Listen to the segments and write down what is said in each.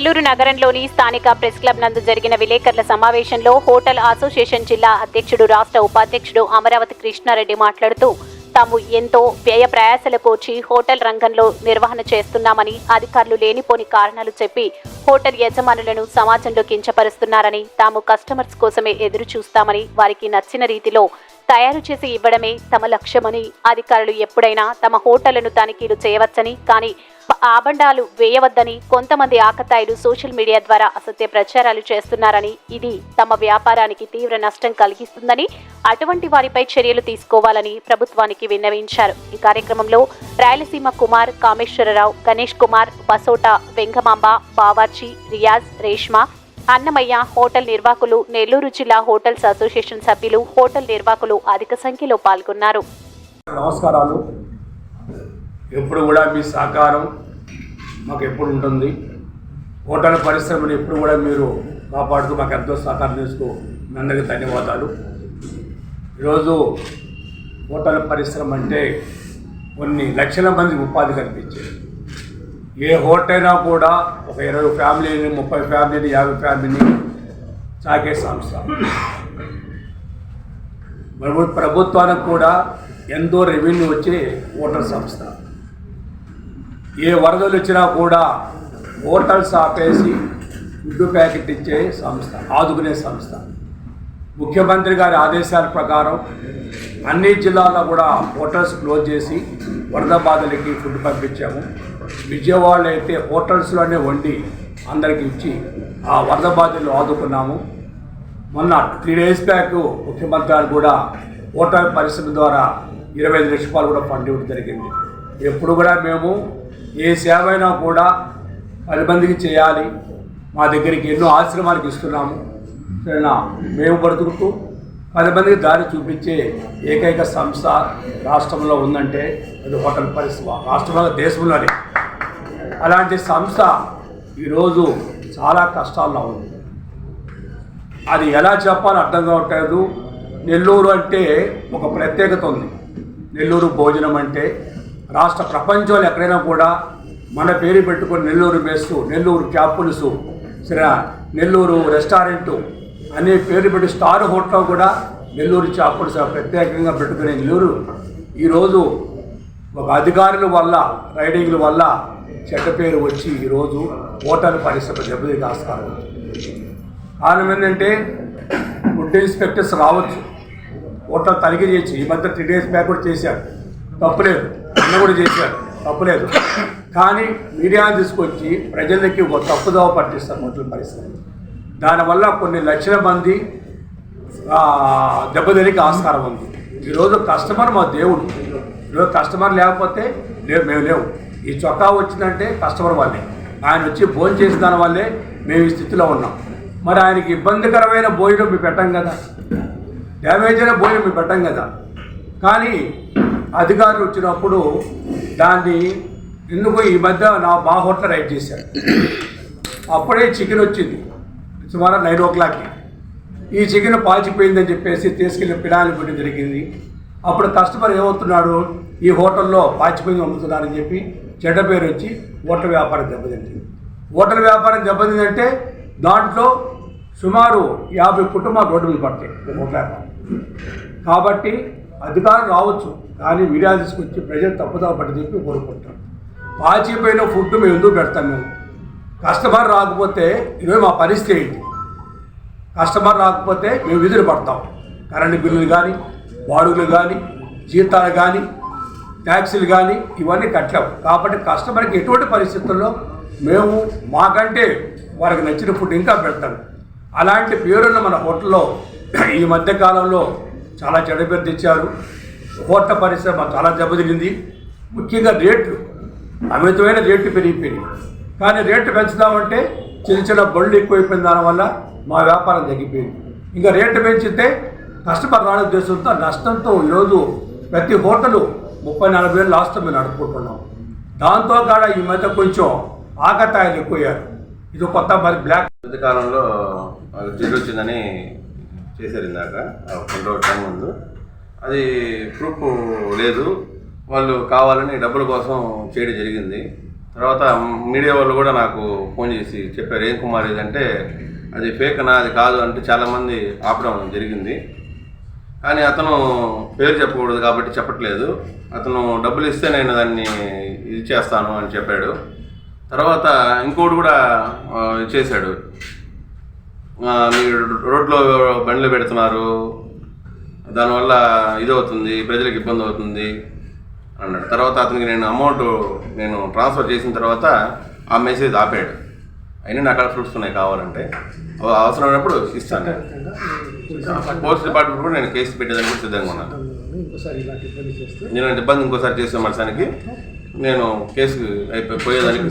నెల్లూరు నగరంలోని స్థానిక press club నందు జరిగిన విలేకరుల సమావేశంలో హోటల్ అసోసియేషన్ జిల్లా అధ్యక్షుడు రాష్ట్ర ఉపాధ్యక్షుడు అమరావతి కృష్ణారెడ్డి మాట్లాడుతూ తాము ఎంతో వ్యయ ప్రయాసల కోచి హోటల్ రంగంలో నిర్వహణ చేస్తున్నామని అధికారులు లేనిపోని కారణాలు చెప్పి హోటల్ యజమానులను సమాజంలో కించపరుస్తున్నారని తాము కస్టమర్స్ కోసమే ఎదురు చూస్తామని వారికి నచ్చిన రీతిలో తయారు చేసి ఇవ్వడమే తమ లక్ష్యమని అధికారులు ఎప్పుడైనా తమ హోటళ్ళను తనిఖీలు చేయవచ్చని కానీ ఆబండాలు వేయవద్దని కొంతమంది ఆకతాయిలు సోషల్ మీడియా ద్వారా అసత్య ప్రచారాలు చేస్తున్నారని ఇది తమ వ్యాపారానికి తీవ్ర నష్టం కలిగిస్తుందని అటువంటి వారిపై చర్యలు తీసుకోవాలని ప్రభుత్వానికి విన్నవించారు. ఈ కార్యక్రమంలో రాయలసీమ కుమార్ కామేశ్వరరావు గణేష్ కుమార్ బసోట వెంగమాంబ బావార్చి రియాజ్ రేష్మా అన్నమయ్య హోటల్ నిర్వాహకులు నెల్లూరు జిల్లా హోటల్స్ అసోసియేషన్ సభ్యులు హోటల్ నిర్వాహకులు అధిక సంఖ్యలో పాల్గొన్నారు. నమస్కారాలు. ఎప్పుడు కూడా మీ సహకారం మాకు ఎప్పుడు ఉంటుంది. హోటల్ పరిశ్రమను ఎప్పుడు కూడా మీరు కాపాడుతూ మాకు ఎంతో సహకారం చేస్తూ మీ అందరికీ ధన్యవాదాలు. ఈరోజు హోటల్ పరిశ్రమ అంటే కొన్ని లక్షల మంది ఉపాధి కల్పించేది ఏ హోటల్ అయినా కూడా ఒక ఇరవై ఫ్యామిలీని ముప్పై ఫ్యామిలీని యాభై ఫ్యామిలీని సాగే సంస్థ ప్రభు ప్రభుత్వానికి కూడా ఎంతో రెవెన్యూ వచ్చే హోటల్ సంస్థ. ఏ వరదలు వచ్చినా కూడా హోటల్స్ ఆపేసి ఫుడ్ ప్యాకెట్ ఇచ్చే సంస్థ ఆదుకునే సంస్థ. ముఖ్యమంత్రి గారి ఆదేశాల ప్రకారం అన్ని జిల్లాల్లో కూడా హోటల్స్ క్లోజ్ చేసి వరద బాధలకి ఫుడ్ పంపించాము. విజయవాడలో అయితే హోటల్స్లోనే వండి అందరికి ఇచ్చి ఆ వరద బాధలు ఆదుకున్నాము. మొన్న త్రీ డేస్ బ్యాక్ ముఖ్యమంత్రి గారు కూడా హోటల్ పరిశ్రమ ద్వారా ఇరవై ఐదు లక్షల రూపాయలు కూడా ఫండ్ ఇవ్వడం జరిగింది. ఎప్పుడు కూడా మేము ఏ సేవ అయినా కూడా పది మందికి చేయాలి. మా దగ్గరికి ఎన్నో ఆశ్రమాలకు ఇస్తున్నాము. సరేనా? మేము బ్రతుకుతూ పది మందికి దారి చూపించే ఏకైక సంస్థ రాష్ట్రంలో ఉందంటే అది హోటల్ పరిశ్రమ రాష్ట్రంలో దేశంలోనే. అలాంటి సంస్థ ఈరోజు చాలా కష్టాల్లో ఉంది. అది ఎలా చెప్పాలో అర్థం కావట్లేదు. నెల్లూరు అంటే ఒక ప్రత్యేకత ఉంది. నెల్లూరు భోజనం అంటే రాష్ట్ర ప్రపంచంలో ఎక్కడైనా కూడా మన పేరు పెట్టుకొని నెల్లూరు మెస్సు నెల్లూరు క్యాపులుసు సరే నెల్లూరు రెస్టారెంటు అనే పేరు పెట్టి స్టార్ హోటల్ కూడా నెల్లూరు చాపలు ప్రత్యేకంగా పెట్టుకునే నెల్లూరు. ఈరోజు ఒక అధికారుల వల్ల రైడింగ్ల వల్ల చెడ్డ పేరు వచ్చి ఈరోజు హోటల్ పరిశ్రమ దెబ్బతికి ఆస్కారం కారణం ఏంటంటే ఫుడ్ ఇన్స్పెక్టర్స్ రావచ్చు. హోటల్ తనిఖీ చేసి ఈ మధ్య త్రీ డేస్ బ్యాక్ కూడా చేశారు. తప్పులేదు. అన్న కూడా చేశారు తప్పులేదు కానీ మీడియాను తీసుకొచ్చి ప్రజలకి ఒక తప్పుదోవ పట్టిస్తారు హోటల్ పరిస్థితి. దానివల్ల కొన్ని లక్షల మంది ఆ, దెబ్బతినికి ఆస్కారం ఉంది. ఈరోజు కస్టమర్ మా దేవుడు. ఈరోజు కస్టమర్ లేకపోతే లేవు మేము లేవు. ఈ చొక్కా వచ్చిందంటే కస్టమర్ వాళ్ళే. ఆయన వచ్చి భోజనం చేసిన దాని వల్లే మేము ఈ స్థితిలో ఉన్నాం. మరి ఆయనకి ఇబ్బందికరమైన భోజనం మేము పెట్టాం కదా. డ్యామేజ్ అయిన భోజనం మేము పెట్టాం కదా. కానీ అధికారులు వచ్చినప్పుడు దాన్ని ఎందుకు ఈ మధ్య నా మా హోటల్ రైడ్ చేశారు? అప్పుడే చికెన్ వచ్చింది. సుమారు నైన్ ఓ క్లాక్కి. ఈ చికెన్ పాచిపోయిందని చెప్పేసి తీసుకెళ్ళి పిడాలి పెట్టడం జరిగింది అప్పుడు కస్టమర్ ఏమవుతున్నాడు? ఈ హోటల్లో పాచిపోయింది అమ్ముతున్నారని చెప్పి చెడ్డ పేరు వచ్చి హోటల్ వ్యాపారం దెబ్బతింది. హోటల్ వ్యాపారం దెబ్బతిందంటే దాంట్లో సుమారు యాభై కుటుంబాలు రోడ్డు మీద పడతాయి. హోటల్ వ్యాపారం. కాబట్టి అధికారులు రావచ్చు. కానీ మీడియా తీసుకొచ్చి ప్రజలు తప్పుదా పట్టి చెప్పి కోరుకుంటాం. పాచిపోయిన ఫుడ్ మేము ఎందుకు పెడతాం మేము? కస్టమర్ రాకపోతే ఇవే మా పరిస్థితి ఏంటి? కస్టమర్ రాకపోతే మేము విధులు పడతాం. కరెంటు బిల్లులు కానీ బాడుగులు కానీ జీతాలు కానీ ట్యాక్సీలు కానీ ఇవన్నీ కట్టాము కాబట్టి కస్టమర్కి ఎటువంటి పరిస్థితుల్లో మేము మాకంటే వారికి నచ్చిన ఫుడ్ ఇంకా పెడతాం. అలాంటి పేరున్న మన హోటల్లో ఈ మధ్య కాలంలో చాలా చెడ్డ పేరు తెచ్చారు. హోటల్ పరిశ్రమ చాలా దెబ్బతింది ముఖ్యంగా రేట్లు అమితమైన రేట్లు పెరిగిపోయింది. కానీ రేట్లు పెంచుదామంటే చిన్న చిన్న బళ్ళు ఎక్కువైపోయిన దానివల్ల మా వ్యాపారం తగ్గిపోయింది. ఇంకా రేటు పెంచితే కస్టమర్ రాని ఉద్దేశంతో నష్టంతో ఈరోజు ప్రతి హోటలు ముప్పై నలభై వేలు లాస్ట్ మేము నడుపుకుంటున్నాం. దాంతో కాడ ఈ మధ్య కొంచెం ఆకతాయిలు ఎక్కువయ్యారు. ఇది కొత్త మరి బ్లాక్ మధ్యకాలంలో వచ్చిందని చేశారు ఇందాక. కొన్ని రోజుల టైం ముందు. అది ప్రూఫ్ లేదు. వాళ్ళు కావాలని డబ్బుల కోసం చేయడం జరిగింది. తర్వాత మీడియా వాళ్ళు కూడా నాకు ఫోన్ చేసి చెప్పారు ఏం కుమార్ ఇదంటే అది ఫేక్ నా అది కాదు అంటే చాలామంది ఆపడం జరిగింది. కానీ అతను పేరు చెప్పకూడదు కాబట్టి చెప్పట్లేదు. అతను డబ్బులు ఇస్తే నేను దాన్ని ఇది చేస్తాను అని చెప్పాడు. తర్వాత ఇంకోటి కూడా చేశాడు. మీరు రోడ్లో బండ్లు పెడుతున్నారు దానివల్ల ఇది అవుతుంది ప్రజలకు ఇబ్బంది అవుతుంది అన్నాడు. తర్వాత అతనికి నేను అమౌంట్ నేను ట్రాన్స్ఫర్ చేసిన తర్వాత ఆ మెసేజ్ ఆపాడు. అయినా నా అక్కడ ప్రూఫ్స్ ఉన్నాయి కావాలంటే అవసరమైనప్పుడు ఇస్తాను పోస్ట్ డిపార్ట్మెంట్ కూడా నేను కేసు పెట్టేదానికి సిద్ధంగా ఉన్నాను. ఇబ్బంది నేను ఇబ్బంది ఇంకోసారి చేసే మనిషానికి నేను కేసు అయిపోయి పోయేదానికి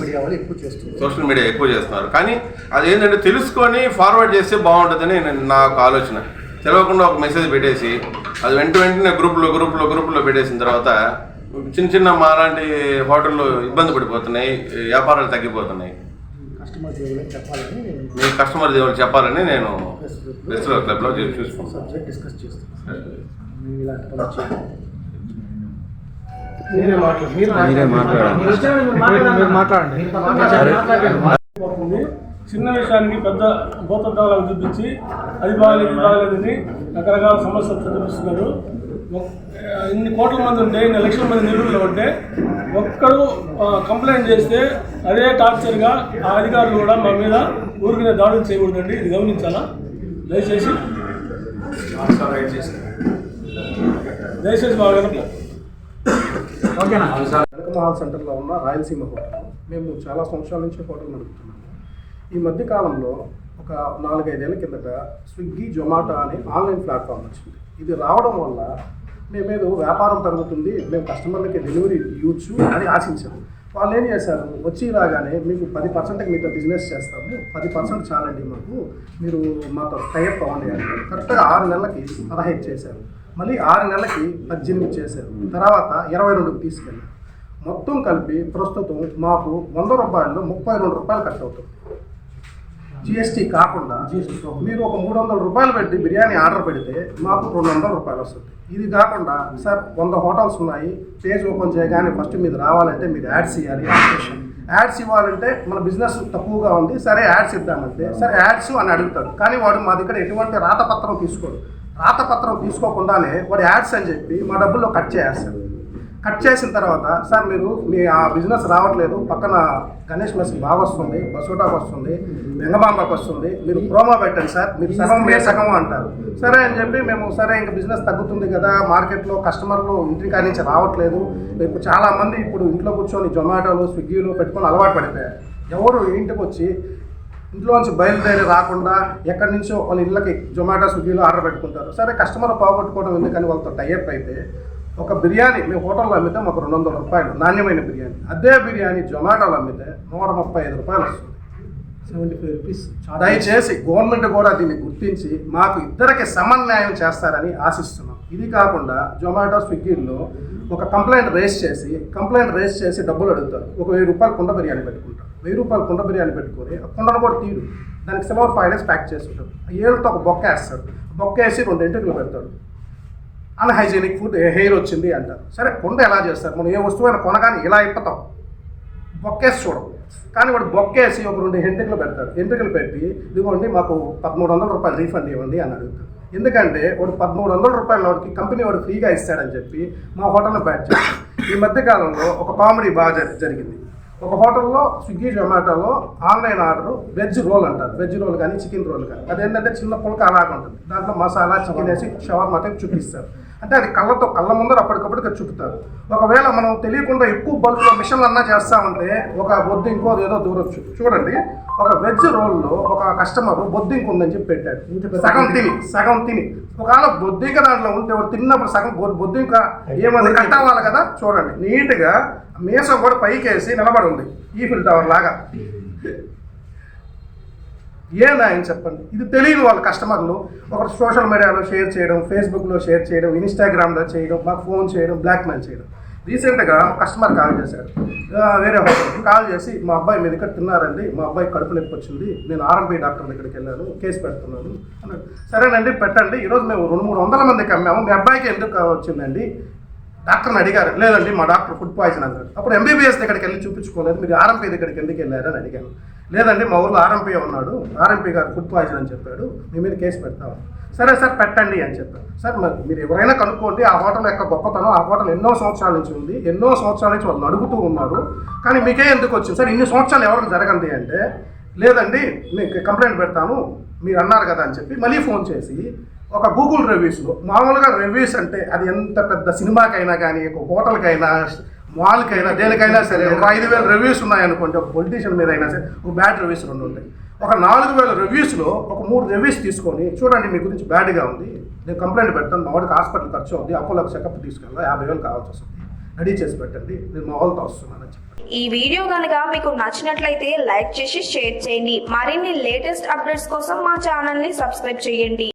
సోషల్ మీడియా ఎక్కువ చేస్తున్నారు. కానీ అది ఏంటంటే తెలుసుకొని ఫార్వర్డ్ చేస్తే బాగుంటుందని నేను నాకు ఆలోచన. తెలియకుండా ఒక మెసేజ్ పెట్టేసి అది వెంట వెంటనే గ్రూప్లో గ్రూప్లో గ్రూప్లో పెట్టేసిన తర్వాత చిన్న చిన్న మా లాంటి హోటళ్ళు ఇబ్బంది పడిపోతున్నాయి వ్యాపారాలు తగ్గిపోతున్నాయి. కస్టమర్ దేవుళ్ళకి చెప్పాలని నేను మీ కస్టమర్ దేవుడు చెప్పాలని నేను రెస్టారెంట్ క్లబ్లో చూసుకుంటాను మాట్లాడండి. మీరే మాట్లాడండి. పోతుంది చిన్న విషయానికి పెద్ద భూతద్దాలకు చూపించి అది బాగలేదు ఇది బాగలేదని రకరకాల సమస్యలు చూపిస్తున్నారు ఇన్ని కోట్ల మంది ఉంటే ఇన్ని లక్షల మంది నిరుడులు ఉంటే ఒక్కడు ఆ, కంప్లైంట్ చేస్తే అదే టార్చర్గా ఆ అధికారులు కూడా మా మీద ఊరికినే దాడులు చేయకూడదండి. ఇది గమనించాలా? దయచేసి. దయచేసి మా వెనక. మహల్ సెంటర్లో ఉన్న రాయలసీమ హోటల్. మేము చాలా సంవత్సరాల నుంచి హోటల్ నడుపుతున్నాము ఈ మధ్య కాలంలో ఒక నాలుగైదేళ్ళ కిందట స్విగ్గీ జొమాటో అనే ఆన్లైన్ ప్లాట్ఫామ్ వచ్చింది. ఇది రావడం వల్ల మేమేదో వ్యాపారం పెరుగుతుంది మేము కస్టమర్లకి డెలివరీ ఇవ్వచ్చు అని ఆశించాము వాళ్ళు ఏం చేశారు? వచ్చి రాగానే మీకు పది పర్సెంట్కి మీతో బిజినెస్ చేస్తాము పది పర్సెంట్ చాలండి మాకు మీరు మాతో టైప్ అవ్వండి అని. కరెక్ట్గా ఆరు నెలలకి పదహైదు చేశారు. మళ్ళీ ఆరు నెలలకి పద్దెనిమిది చేశారు. తర్వాత ఇరవై రెండుకి తీసుకెళ్ళారు. మొత్తం కలిపి ప్రస్తుతం మాకు వంద రూపాయల్లో ముప్పై రెండు రూపాయలు ఖర్చు అవుతుంది. జిఎస్టీ కాకుండా మీరు ఒక మూడు వందల రూపాయలు పెట్టి బిర్యానీ ఆర్డర్ పెడితే మాకు రెండు వందల రూపాయలు వస్తుంది. ఇది కాకుండా సార్ వంద హోటల్స్ ఉన్నాయి. పేజ్ ఓపెన్ చేయగానే ఫస్ట్ మీరు రావాలంటే మీరు యాడ్స్ ఇవ్వాలి యాడ్స్ ఇవ్వాలంటే మన బిజినెస్ తక్కువగా ఉంది. సరే యాడ్స్ ఇద్దామంటే సరే యాడ్స్ అని అడుగుతాడు. కానీ వాడు మా దగ్గర ఎటువంటి రాతపత్రం తీసుకోడు. రాతపత్రం తీసుకోకుండానే వాడు యాడ్స్ అని చెప్పి మా డబ్బుల్లో కట్ చేసేస్తాడు. కట్ చేసిన తర్వాత సార్ మీరు మీ ఆ బిజినెస్ రావట్లేదు. పక్కన గణేష్ మెస్ బాగా వస్తుంది బసోటాకు వస్తుంది వెంగమాంబకు వస్తుంది. మీరు ప్రోమో పెట్టండి సార్. మీరు సగం మీరు సగం అంటారు. సరే అని చెప్పి మేము సరే ఇంకా బిజినెస్ తగ్గుతుంది కదా. మార్కెట్లో కస్టమర్లు ఇంటికి కాడి నుంచి రావట్లేదు. ఇప్పుడు చాలామంది ఇప్పుడు ఇంట్లో కూర్చొని జొమాటోలు స్విగ్గీలు పెట్టుకొని అలవాటు పడిపోయారు. ఎవరు ఇంటికి వచ్చి ఇంట్లోంచి బయలుదేరి రాకుండా ఎక్కడి నుంచో వాళ్ళ ఇళ్ళకి జొమాటో స్విగ్గీలో ఆర్డర్ పెట్టుకుంటారు. సరే కస్టమర్ పోగొట్టుకోవడం ఎందుకని వాళ్ళతో టైఅప్ అయితే ఒక బిర్యానీ మేము హోటల్లో అమ్మితే మాకు రెండు వందల రూపాయలు నాణ్యమైన బిర్యానీ. అదే బిర్యానీ జొమాటోలో అమ్మితే నూట ముప్పై ఐదు రూపాయలు వస్తుంది. సెవెంటీ ఫైవ్ రూపీస్ దయచేసి గవర్నమెంట్ కూడా దీన్ని గుర్తించి మాకు ఇద్దరికి సమన్వయం చేస్తారని ఆశిస్తున్నాం. ఇది కాకుండా జొమాటో స్విగ్గీల్లో ఒక కంప్లైంట్ రేస్ చేసి కంప్లైంట్ రేస్ చేసి డబ్బులు అడుగుతారు. ఒక వెయ్యి రూపాయలు కుండ బిర్యానీ పెట్టుకుంటారు. వెయ్యి రూపాయలు కుండ బిర్యానీ పెట్టుకొని ఆ కుండను కూడా తీరు. దానికి సిల్వర్ ఫైవ్ డేస్ ప్యాక్ చేసి ఉంటారు. ఏళ్ళతో ఒక బొక్క వేస్తాడు బొక్క వేసి రెండు ఎంటుకలు పెడతాడు అన్హైజీనిక్ ఫుడ్ హెయిర్ వచ్చింది అంటారు. సరే కొండ ఎలా చేస్తారు? మనం ఏ వస్తువైనా కొనగానే ఇలా ఇప్పుతాం. బొక్కేసి చూడం. కానీ వాడు బొక్కేసి ఒక రెండు ఎంటికలు పెడతాడు. ఎంటికలు పెట్టి ఇదిగోండి మాకు పదమూడు వందల రూపాయలు రీఫండ్ ఇవ్వండి అని అడుగుతాడు. ఎందుకంటే వాడు పదమూడు వందల రూపాయల వాడికి కంపెనీ వాడు ఫ్రీగా ఇస్తాడని చెప్పి మా హోటల్లో బ్యాట్ చేస్తాం ఈ మధ్య కాలంలో ఒక కామెడీ బాగా జరిగింది. ఒక హోటల్లో స్విగ్గీ జొమాటోలో ఆన్లైన్ ఆర్డర్ వెజ్ రోల్ అంటారు. వెజ్ రోల్ కానీ చికెన్ రోల్ కానీ. అదేంటంటే చిన్న పులక అలాగ ఉంటుంది దాంట్లో మసాలా చికెన్ వేసి షవర్మాతో చూపిస్తారు. అంటే అది కళ్ళతో కళ్ళ ముందర అప్పటికప్పటికి చుట్టుతారు ఒకవేళ మనం తెలియకుండా ఎక్కువ బల్క్లో మిషన్లు అన్నా చేస్తా ఉంటే ఒక బొద్దింకో ఏదో దూరొచ్చు చూడండి. ఒక వెజ్ రోల్లో ఒక కస్టమర్ బొద్దింక ఉందని చెప్పి పెట్టాడు. సగం తిని సగం తిని. ఒకవేళ బొద్దింక దాంట్లో ఉంటే వాడు తిన్నప్పుడు సగం బొద్దింక ఏమది కట్ అవ్వాలి కదా? చూడండి. నీట్గా మీసం కూడా పైకి వేసి నిలబడి ఉంది. ఈఫిల్ టవర్ లాగా. ఏంది ఆయన చెప్పండి. ఇది తెలియని వాళ్ళ కస్టమర్లు ఒకరు సోషల్ మీడియాలో షేర్ చేయడం ఫేస్బుక్లో షేర్ చేయడం ఇన్స్టాగ్రామ్లో చేయడం మాకు ఫోన్ చేయడం బ్లాక్మెయిల్ చేయడం. రీసెంట్గా కస్టమర్ కాల్ చేశారు. వేరే కాల్ చేసి మా అబ్బాయి మీ దగ్గర తిన్నారండి మా అబ్బాయి కడుపు నొప్పి వచ్చింది నేను ఆర్ఎంపీ డాక్టర్ దగ్గరికి వెళ్ళాను కేసు పెడుతున్నాను అన్నాడు. సరేనండి పెట్టండి ఈరోజు మేము రెండు మూడు వందల మందికి అమ్మాము మీ అబ్బాయికి ఎందుకు వచ్చిందండి? డాక్టర్ని అడిగారు లేదండి మా డాక్టర్ ఫుడ్ పాయిజన్ అన్నాడు అప్పుడు ఎంబీబీఎస్ దగ్గరికి వెళ్ళి చూపించుకోలేదు. మీరు ఆర్ఎంపీ దగ్గరికి ఎందుకు వెళ్ళారని అడిగాను. లేదండి మా ఊర్లో ఆర్ఎంపీ ఉన్నాడు. ఆర్ఎంపీ గారు ఫుడ్ పాయిజన్ అని చెప్పాడు. మీ మీద కేసు పెడతాం. సరే సార్ పెట్టండి అని చెప్పారు. సార్ మరి మీరు ఎవరైనా కనుక్కోండి ఆ హోటల్ యొక్క గొప్పతనం ఆ హోటల్ ఎన్నో సంవత్సరాల నుంచి ఉంది. ఎన్నో సంవత్సరాల నుంచి వాళ్ళు నడుపుతూ ఉన్నారు. కానీ మీకే ఎందుకు వచ్చింది? సార్ ఇన్ని సంవత్సరాలు ఎవరికి జరగండి అంటే లేదండి మీకు కంప్లైంట్ పెడతాను మీరు అన్నారు కదా అని చెప్పి మళ్ళీ ఫోన్ చేసి ఒక గూగుల్ రివ్యూస్లో మామూలుగా రివ్యూస్ అంటే అది ఎంత పెద్ద సినిమాకైనా కానీ ఒక హోటల్కైనా మాల్కైనా దేనికైనా సరే ఒక ఐదు వేల రివ్యూస్ ఉన్నాయనుకోండి ఒక పొలిటీషియన్ మీద అయినా సరే ఒక బ్యాడ్ రివ్యూస్ రెండు ఉంటాయి. ఒక నాలుగు వేల రివ్యూస్లో ఒక మూడు రివ్యూస్ తీసుకొని చూడండి మీ గురించి బ్యాడ్గా ఉంది నేను కంప్లైంట్ పెడతాను మా వాడికి హాస్పిటల్ ఖర్చు అవుతుంది అపోలోకి చెకప్ తీసుకెళ్ళా యాభై వేలు కావాల్సి వస్తుంది. రెడీ చేసి పెట్టండి నేను మా వాళ్ళతో వస్తున్నానని చెప్పి ఈ వీడియో కనుక మీకు నచ్చినట్లయితే లైక్ చేసి షేర్ చేయండి. మరిన్ని లేటెస్ట్ అప్డేట్స్ కోసం మా ఛానల్ని సబ్స్క్రైబ్ చేయండి.